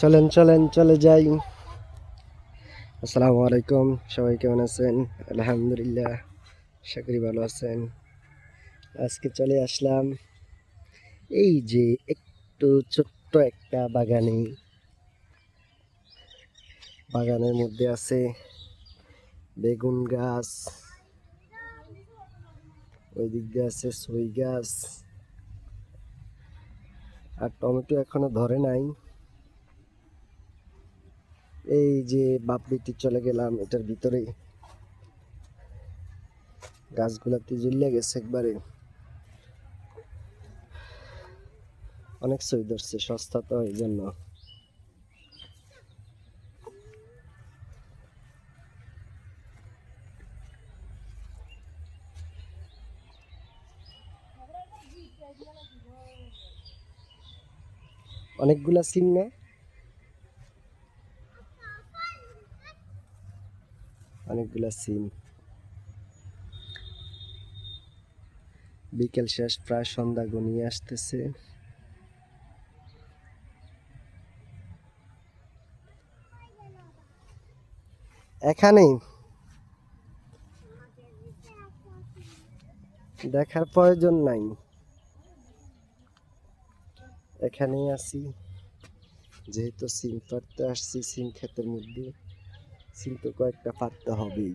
চলেন চলেন, চলে যাই। আসসালামু আলাইকুম, সবাই কেমন আছেন? আলহামদুলিল্লাহ আশা করি ভালো আছেন। আজকে চলে আসলাম এই যে একটু ছোট্ট একটা বাগানে। বাগানের মধ্যে আছে বেগুন গাছ ওই দিক দিয়ে আছে সই গাছ, আর টমেটো এখনও ধরে নাই। এই যে বাপ বেটি চলে গেলাম, এটার ভিতরে গাছগুলাতে জ্বলিয়ে গেছে একবারে। অনেক সই ধরছে, সস্তা তো এই জন্য। অনেকগুলা সিম না? অনেকগুলা সিম। বিকেল শেষ, প্রায় সন্ধ্যা ঘনিয়ে আসতেছে। এখানেই। দেখার প্রয়োজন নাই। এখানেই আছি। যেহেতু সিম পাড়তে আসছি, সিম ক্ষেতের মধ্যে। তো কয়েকটা পাততে হবেই।